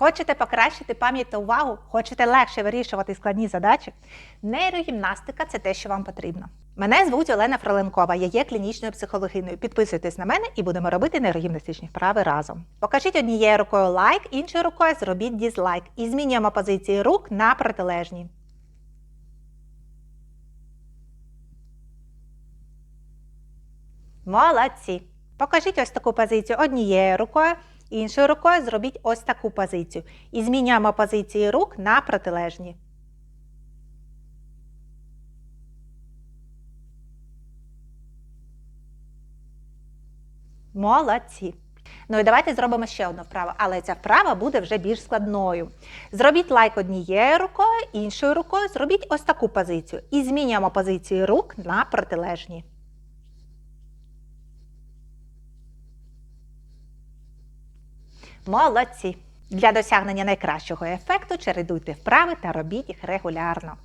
Хочете покращити пам'ять та увагу? Хочете легше вирішувати складні задачі? Нейрогімнастика це те, що вам потрібно. Мене звуть Олена Фроленкова, я є клінічною психологиною. Підписуйтесь на мене і будемо робити нейрогімнастичні вправи разом. Покажіть однією рукою лайк, іншою рукою зробіть дізлайк. І змінюємо позиції рук на протилежні. Молодці! Покажіть ось таку позицію однією рукою, іншою рукою зробіть ось таку позицію. І зміняємо позиції рук на протилежні. Молодці! Ну і давайте зробимо ще одну вправу, але ця вправа буде вже більш складною. Зробіть лайк однією рукою, іншою рукою зробіть ось таку позицію. І змінюємо позиції рук на протилежні. Молодці! Для досягнення найкращого ефекту чередуйте вправи та робіть їх регулярно.